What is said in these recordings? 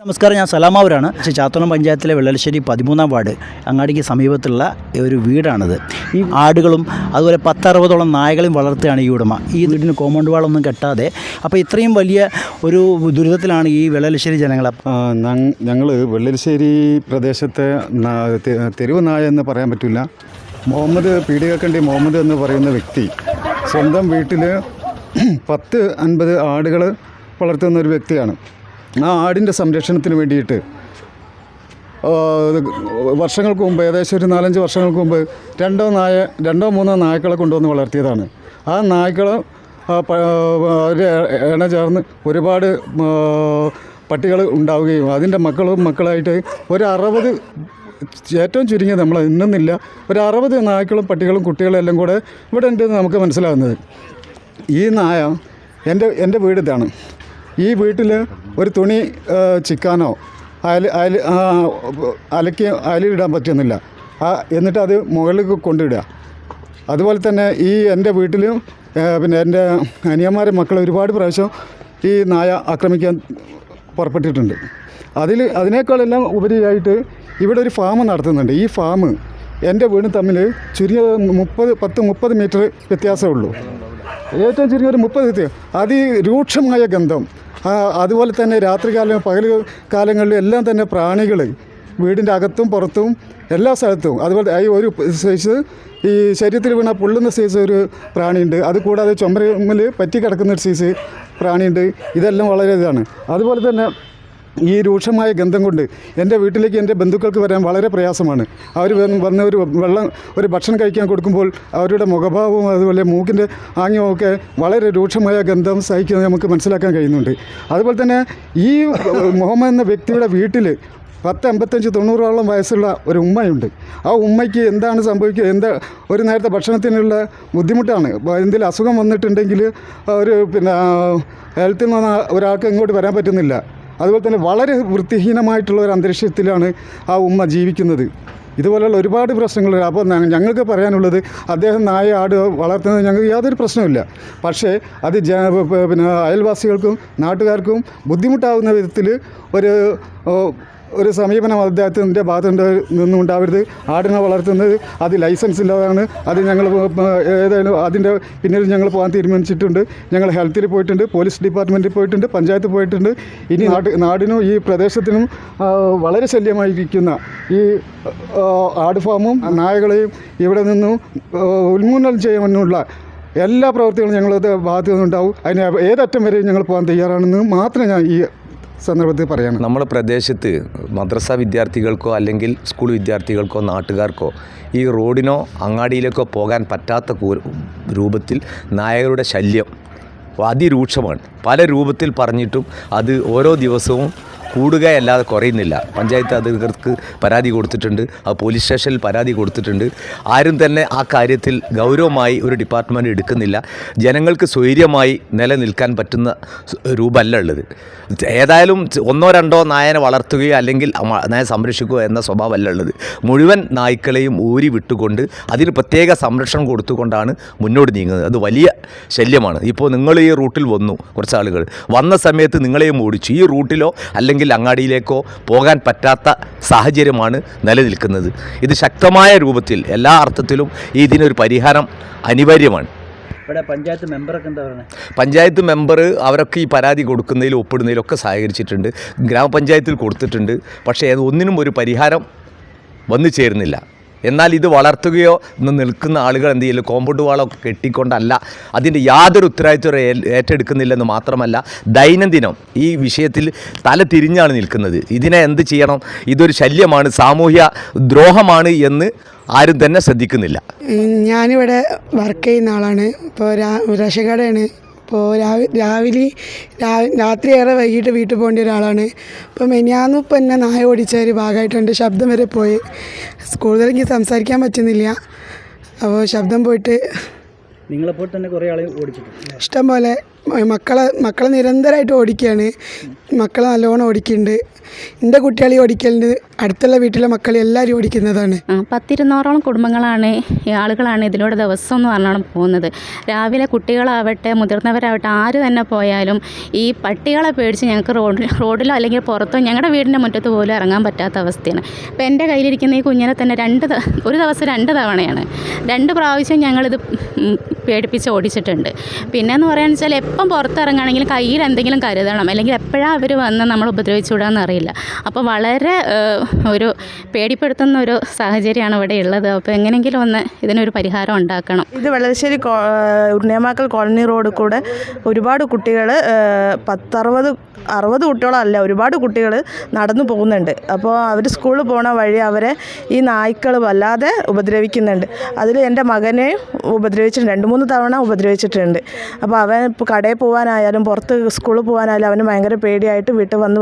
നമസ്കാരം ഞാൻ സലാമാവൂരാണ്. പക്ഷേ ചാത്തോളം പഞ്ചായത്തിലെ വെള്ളലശ്ശേരി പതിമൂന്നാം വാർഡ് അങ്ങാടിക്ക് സമീപത്തുള്ള ഒരു വീടാണിത്. ഈ ആടുകളും അതുപോലെ പത്തറുപതോളം നായകളും വളർത്തുകയാണ് ഈ ഉടമ. ഈ വീടിന് കോമ്പൗണ്ട് വാളൊന്നും കെട്ടാതെ. അപ്പോൾ ഇത്രയും വലിയ ഒരു ദുരിതത്തിലാണ് ഈ വെള്ളലശ്ശേരി ജനങ്ങൾ ഞങ്ങൾ വെള്ളലശ്ശേരി പ്രദേശത്തെ തെരുവ് നായ എന്ന് പറയാൻ പറ്റില്ല. മുഹമ്മദ് പീഡികക്കണ്ടി മുഹമ്മദ് എന്ന് പറയുന്ന വ്യക്തി സ്വന്തം വീട്ടിൽ പത്ത് അൻപത് ആടുകൾ വളർത്തുന്ന ഒരു വ്യക്തിയാണ്. ആ ആടിന്റെ സംരക്ഷണത്തിന് വേണ്ടിയിട്ട് വർഷങ്ങൾക്ക് മുമ്പ് ഏകദേശം ഒരു നാലഞ്ച് വർഷങ്ങൾക്ക് മുമ്പ് രണ്ടോ നായ രണ്ടോ മൂന്നോ നായ്ക്കളെ കൊണ്ടുവന്ന് വളർത്തിയതാണ്. ആ നായ്ക്കൾ എണ ഇണ ചേർന്ന് ഒരുപാട് പട്ടികൾ ഉണ്ടാവുകയും അതിന്റെ മക്കളും മക്കളായിട്ട് ഒരു അറുപത് ഏറ്റവും ചുരുങ്ങിയത് നമ്മൾ ഇന്നില്ല ഒരു അറുപത് നായ്ക്കളും പട്ടികളും കുട്ടികളും എല്ലാം കൂടെ ഇവിടെ ഉണ്ടെന്ന് നമുക്ക് മനസ്സിലാകുന്നത് ഈ നായ എന്റെ എന്റെ വീട് ഇതാണ്. ഈ വീട്ടിൽ ഒരു തുണി ചിക്കാനോ അയൽ ആ, അലക്കി അയലിടാൻ പറ്റുന്നില്ല. ആ എന്നിട്ട് അത് മുകളിൽ കൊണ്ടിടുക അതുപോലെ തന്നെ ഈ എന്റെ വീട്ടിലും പിന്നെ എന്റെ അനിയന്മാരെ മക്കളെ ഒരുപാട് പ്രാവശ്യം ഈ നായ ആക്രമിക്കാൻ പുറപ്പെട്ടിട്ടുണ്ട്. അതിൽ അതിനേക്കാളെല്ലാം ഉപരിയായിട്ട് ഇവിടെ ഒരു ഫാം നടത്തുന്നുണ്ട്. ഈ ഫാം എന്റെ വീടും തമ്മിൽ ചുരിയ മുപ്പത് പത്ത് മുപ്പത് മീറ്റർ വ്യത്യാസമേ ഉള്ളൂ. ഏറ്റവും ചുരുങ്ങിയ ഒരു മുപ്പത് ദിവസം അതിരൂക്ഷമായ ഗന്ധം. അതുപോലെ തന്നെ രാത്രികാലം പകൽ കാലങ്ങളിലും എല്ലാം തന്നെ പ്രാണികൾ വീടിന്റെ അകത്തും പുറത്തും എല്ലാ സ്ഥലത്തും. അതുപോലെ ഈ ഒരു സൈസ് ഈ ശരീരത്തിൽ വീണ പൊള്ളുന്ന സൈസ് ഒരു പ്രാണിയുണ്ട്. അത് കൂടാതെ ചുമരമ്മൽ പറ്റി കിടക്കുന്ന ഒരു സൈസ് പ്രാണിയുണ്ട്. ഇതെല്ലാം വളരെ ഇതാണ്. അതുപോലെ തന്നെ ഈ രൂക്ഷമായ ഗന്ധം കൊണ്ട് എന്റെ വീട്ടിലേക്ക് എന്റെ ബന്ധുക്കൾക്ക് വരാൻ വളരെ പ്രയാസമാണ്. അവർ വന്ന് ഒരു വെള്ളം ഒരു ഭക്ഷണം കഴിക്കാൻ കൊടുക്കുമ്പോൾ അവരുടെ മുഖഭാവവും അതുപോലെ മൂക്കിന്റെ ആംഗ്യവും ഒക്കെ വളരെ രൂക്ഷമായ ഗന്ധം സഹിക്കുന്നത് നമുക്ക് മനസ്സിലാക്കാൻ കഴിയുന്നുണ്ട്. അതുപോലെ തന്നെ ഈ മുഹമ്മദ് എന്ന വ്യക്തിയുടെ വീട്ടിൽ പത്ത് അമ്പത്തഞ്ച് തൊണ്ണൂറോളം വയസ്സുള്ള ഒരു ഉമ്മയുണ്ട്. ആ ഉമ്മയ്ക്ക് എന്താണ് സംഭവിക്കുക? എന്താ ഒരു നേരത്തെ ഭക്ഷണത്തിനുള്ള ബുദ്ധിമുട്ടാണ്. എന്തെങ്കിലും അസുഖം വന്നിട്ടുണ്ടെങ്കിൽ ഒരു പിന്നെ ഹെൽത്തിൽ നിന്ന് ഒരാൾക്ക് ഇങ്ങോട്ട് വരാൻ പറ്റുന്നില്ല. അതുപോലെ തന്നെ വളരെ വൃത്തിഹീനമായിട്ടുള്ള ഒരു അന്തരീക്ഷത്തിലാണ് ആ ഉമ്മ ജീവിക്കുന്നത്. ഇതുപോലെയുള്ള ഒരുപാട് പ്രശ്നങ്ങൾ അപ്പോൾ ഞങ്ങൾക്ക് പറയാനുള്ളത് അദ്ദേഹം നായ ആട് വളർത്തുന്നത് ഞങ്ങൾക്ക് യാതൊരു പ്രശ്നമില്ല പക്ഷേ അത് ജ പിന്നെ അയൽവാസികൾക്കും നാട്ടുകാർക്കും ബുദ്ധിമുട്ടാവുന്ന വിധത്തിൽ ഒരു ഒരു സമീപനം അദ്ദേഹത്തിന്റെ ഭാഗത്തുനിന്ന് നിന്നുണ്ടാവരുത്. ആടിനെ വളർത്തുന്നത് അത് ലൈസൻസ് ഇല്ലാതാണ്. അത് ഞങ്ങൾ ഏതായാലും അതിന്റെ പിന്നിൽ ഞങ്ങൾ പോകാൻ തീരുമാനിച്ചിട്ടുണ്ട്. ഞങ്ങൾ ഹെൽത്തിൽ പോയിട്ടുണ്ട് പോലീസ് ഡിപ്പാർട്ട്മെന്റിൽ പോയിട്ടുണ്ട് പഞ്ചായത്ത് പോയിട്ടുണ്ട്. ഇനി നാട് നാടിനും ഈ പ്രദേശത്തിനും വളരെ ശല്യമായിരിക്കുന്ന ഈ ആട് ഫാമും നായകളെയും ഇവിടെ നിന്നും ഉന്മൂലനം ചെയ്യാനുള്ള എല്ലാ പ്രവൃത്തികളും ഞങ്ങളുടെ ഭാഗത്തു നിന്നുണ്ടാവും. അതിന് ഏതറ്റം വരെയും ഞങ്ങൾ പോകാൻ തയ്യാറാണെന്ന് മാത്രമേ ഞാൻ ഈ സന്ദർഭത്തിൽ പറയാം നമ്മുടെ പ്രദേശത്ത് മദ്രസ വിദ്യാർത്ഥികൾക്കോ അല്ലെങ്കിൽ സ്കൂൾ വിദ്യാർത്ഥികൾക്കോ നാട്ടുകാർക്കോ ഈ റോഡിനോ അങ്ങാടിയിലേക്കോ പോകാൻ പറ്റാത്ത രൂപത്തിൽ നായകരുടെ ശല്യം അതിരൂക്ഷമാണ്. പല രൂപത്തിൽ പറഞ്ഞിട്ടും അത് ഓരോ ദിവസവും കൂടുകയല്ലാതെ കുറയുന്നില്ല. പഞ്ചായത്ത് അധികൃതർക്ക് പരാതി കൊടുത്തിട്ടുണ്ട്. ആ പോലീസ് സ്റ്റേഷനിൽ പരാതി കൊടുത്തിട്ടുണ്ട്. ആരും തന്നെ ആ കാര്യത്തിൽ ഗൗരവമായി ഒരു ഡിപ്പാർട്ട്മെന്റ് എടുക്കുന്നില്ല. ജനങ്ങൾക്ക് സ്വൈര്യമായി നിലനിൽക്കാൻ പറ്റുന്ന രൂപമല്ല ഉള്ളത്. ഏതായാലും ഒന്നോ രണ്ടോ നായനെ വളർത്തുകയോ അല്ലെങ്കിൽ നായ സംരക്ഷിക്കുകയോ എന്ന സ്വഭാവമല്ല ഉള്ളത്. മുഴുവൻ നായ്ക്കളെയും ഊരി വിട്ടുകൊണ്ട് അതിന് പ്രത്യേക സംരക്ഷണം കൊടുത്തുകൊണ്ടാണ് മുന്നോട്ട് നീങ്ങുന്നത്. അത് വലിയ ശല്യമാണ്. ഇപ്പോൾ നിങ്ങൾ ഈ റൂട്ടിൽ വന്നു കുറച്ച് ആളുകൾ വന്ന സമയത്ത് നിങ്ങളെയും ഓടിച്ചു. ഈ റൂട്ടിലോ അല്ലെങ്കിൽ അങ്ങാടിയിലേക്കോ പോകാൻ പറ്റാത്ത സാഹചര്യമാണ് നിലനിൽക്കുന്നത്. ഇത് ശക്തമായ രൂപത്തിൽ എല്ലാ അർത്ഥത്തിലും ഇതിനൊരു പരിഹാരം അനിവാര്യമാണ്. ഇവിടെ പഞ്ചായത്ത് മെമ്പറൊക്കെ എന്താ പറയുന്നത് പഞ്ചായത്ത് മെമ്പർ അവരൊക്കെ ഈ പരാതി കൊടുക്കുന്നതിലും ഒപ്പിടുന്നതിലൊക്കെ സഹകരിച്ചിട്ടുണ്ട്. ഗ്രാമപഞ്ചായത്തിൽ കൊടുത്തിട്ടുണ്ട്. പക്ഷേ അത് ഒന്നിനും ഒരു പരിഹാരം വന്നു ചേരുന്നില്ല. എന്നാൽ ഇത് വളർത്തുകയോ നിൽക്കുന്ന ആളുകൾ എന്ത് ചെയ്യില്ല കോമ്പൗണ്ട് വാളൊക്കെ കെട്ടിക്കൊണ്ടല്ല. അതിന്റെ യാതൊരു ഉത്തരവാദിത്വം ഏറ്റെടുക്കുന്നില്ലെന്ന് മാത്രമല്ല ദൈനംദിനം ഈ വിഷയത്തിൽ തല തിരിഞ്ഞാണ് നിൽക്കുന്നത്. ഇതിനെ എന്ത് ചെയ്യണം? ഇതൊരു ശല്യമാണ് സാമൂഹ്യ ദ്രോഹമാണ് എന്ന് ആരും തന്നെ ശ്രദ്ധിക്കുന്നില്ല. ഞാനിവിടെ വർക്ക് ചെയ്യുന്ന ആളാണ്. ഇപ്പോൾ രാ രാവി രാവിലെ രാത്രി ഏറെ വൈകിട്ട് വീട്ടിൽ പോകേണ്ട ഒരാളാണ്. അപ്പോൾ മെനിയാന്ന് ഇപ്പം എന്നെ നായ ഓടിച്ച ഒരു ഭാഗമായിട്ടുണ്ട്. ശബ്ദം വരെ പോയി. കൂടുതൽ എനിക്ക് സംസാരിക്കാൻ പറ്റുന്നില്ല. അപ്പോൾ ശബ്ദം പോയിട്ട് നിങ്ങളെപ്പോൾ തന്നെ കുറേ ആളെ ഓടിച്ചിട്ടുണ്ട്. ഇഷ്ടം പോലെ മക്കളെ മക്കളെ നിരന്തരമായിട്ട് ഓടിക്കുകയാണ്. മക്കളെ നല്ലോണം ഓടിക്കുന്നുണ്ട്. എന്റെ കുട്ടികളെ ഓടിക്കലുണ്ട് അടുത്തുള്ള വീട്ടിലെ മക്കൾ എല്ലാവരും ഓടിക്കുന്നതാണ്. പത്തിരുന്നൂറോളം കുടുംബങ്ങളാണ് ആളുകളാണ് ഇതിലൂടെ ദിവസം എന്ന് പറഞ്ഞാണ് പോകുന്നത്. രാവിലെ കുട്ടികളാവട്ടെ മുതിർന്നവരാവട്ടെ ആര് തന്നെ പോയാലും ഈ പട്ടികളെ പേടിച്ച് ഞങ്ങൾക്ക് റോഡിൽ റോഡിലോ അല്ലെങ്കിൽ പുറത്തോ ഞങ്ങളുടെ വീടിന്റെ മുറ്റത്ത് പോലും ഇറങ്ങാൻ പറ്റാത്ത അവസ്ഥയാണ്. അപ്പോൾ എന്റെ കയ്യിലിരിക്കുന്ന ഈ കുഞ്ഞിനെ തന്നെ രണ്ട് ഒരു ദിവസം രണ്ട് തവണയാണ്. രണ്ട് പ്രാവശ്യം ഞങ്ങളിത് പേടിപ്പിച്ച് ഓടിച്ചിട്ടുണ്ട്. പിന്നെ എന്ന് പറയുകയെന്ന് വെച്ചാൽ എപ്പം പുറത്തിറങ്ങുകയാണെങ്കിൽ കയ്യിൽ എന്തെങ്കിലും കരുതണം. അല്ലെങ്കിൽ എപ്പോഴാണ് അവർ വന്ന് നമ്മൾ ഉപദ്രവിച്ചു വിടാമെന്ന് അറിയില്ല. അപ്പോൾ വളരെ ഒരു പേടിപ്പെടുത്തുന്ന ഒരു സാഹചര്യമാണ് ഇവിടെ ഉള്ളത്. അപ്പോൾ എങ്ങനെയെങ്കിലും ഒന്ന് ഇതിനൊരു പരിഹാരം ഉണ്ടാക്കണം. ഇത് വെള്ളശ്ശേരി ഉണ്ണിയമാക്കൽ കോളനി റോഡ് കൂടെ ഒരുപാട് കുട്ടികൾ പത്തറുപത് അറുപത് കുട്ടികളല്ല ഒരുപാട് കുട്ടികൾ നടന്നു പോകുന്നുണ്ട്. അപ്പോൾ അവർ സ്കൂളിൽ പോണ വഴി അവരെ ഈ നായ്ക്കൾ വല്ലാതെ ഉപദ്രവിക്കുന്നുണ്ട്. അതിൽ എന്റെ മകനെയും ഉപദ്രവിച്ചിട്ടുണ്ട്. രണ്ട് മൂന്ന് തവണ ഉപദ്രവിച്ചിട്ടുണ്ട്. അപ്പോൾ അവൻ ഇപ്പോൾ കടയിൽ പോകാനായാലും പുറത്ത് സ്കൂളിൽ പോകാനായാലും അവന് ഭയങ്കര പേടിയായിട്ട് വീട്ടിൽ വന്ന്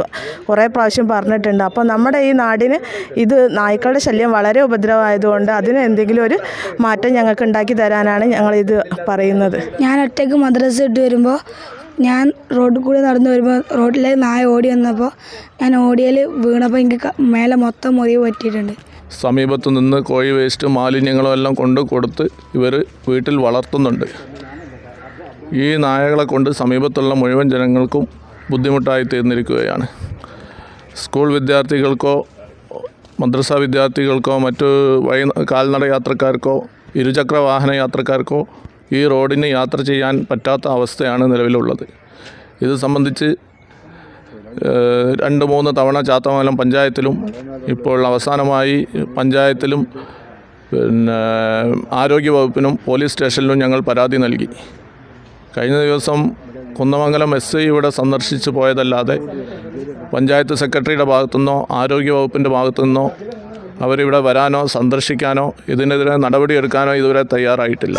കുറേ പ്രാവശ്യം പറഞ്ഞിട്ടുണ്ട്. അപ്പോൾ നമ്മുടെ ഈ നാടിന് ഇത് നായ്ക്കളുടെ ശല്യം വളരെ ഉപദ്രവമായതുകൊണ്ട് അതിന് എന്തെങ്കിലും ഒരു മാറ്റം ഞങ്ങൾക്ക് ഉണ്ടാക്കി തരാനാണ് ഞങ്ങളിത് പറയുന്നത്. ഞാൻ ഒറ്റയ്ക്ക് മദ്രസ ഇട്ട് വരുമ്പോൾ ഞാൻ റോഡിൽ കൂടി നടന്നു വരുമ്പോൾ റോഡിലെ നായ ഓടി വന്നപ്പോൾ ഞാൻ ഓടിയാൽ വീണപ്പോൾ എനിക്ക് മേലെ മൊത്തം മുറിവ് പറ്റിയിട്ടുണ്ട്. സമീപത്തു നിന്ന് കോഴി വേസ്റ്റ് മാലിന്യങ്ങളും എല്ലാം കൊണ്ട് കൊടുത്ത് ഇവർ വീട്ടിൽ വളർത്തുന്നുണ്ട്. ഈ നായകളെ കൊണ്ട് സമീപത്തുള്ള മുഴുവൻ ജനങ്ങൾക്കും ബുദ്ധിമുട്ടായി തീർന്നിരിക്കുകയാണ്. സ്കൂൾ വിദ്യാർത്ഥികൾക്കോ മദ്രസ വിദ്യാർത്ഥികൾക്കോ മറ്റു വഴി കാൽനട യാത്രക്കാർക്കോ ഇരുചക്ര വാഹന യാത്രക്കാർക്കോ ഈ റോഡിന് യാത്ര ചെയ്യാൻ പറ്റാത്ത അവസ്ഥയാണ് നിലവിലുള്ളത്. ഇത് സംബന്ധിച്ച് രണ്ട് മൂന്ന് തവണ ചാത്തമംഗലം പഞ്ചായത്തിലും ഇപ്പോൾ അവസാനമായി പഞ്ചായത്തിലും പിന്നെ ആരോഗ്യവകുപ്പിനും പോലീസ് സ്റ്റേഷനിലും ഞങ്ങൾ പരാതി നൽകി. കഴിഞ്ഞ ദിവസം കുന്നമംഗലം എസ് ഐ ഇവിടെ സന്ദർശിച്ചു പോയതല്ലാതെ പഞ്ചായത്ത് സെക്രട്ടറിയുടെ ഭാഗത്തുനിന്നോ ആരോഗ്യവകുപ്പിന്റെ ഭാഗത്തുനിന്നോ അവരിവിടെ വരാനോ സന്ദർശിക്കാനോ ഇതിനെതിരെ നടപടിയെടുക്കാനോ ഇതുവരെ തയ്യാറായിട്ടില്ല.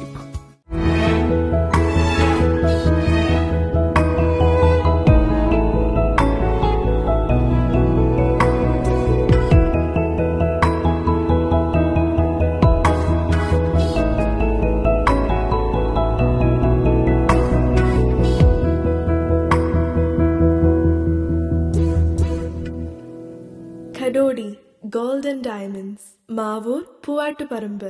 மாவூர் பூவாட்டுப்பரம்பு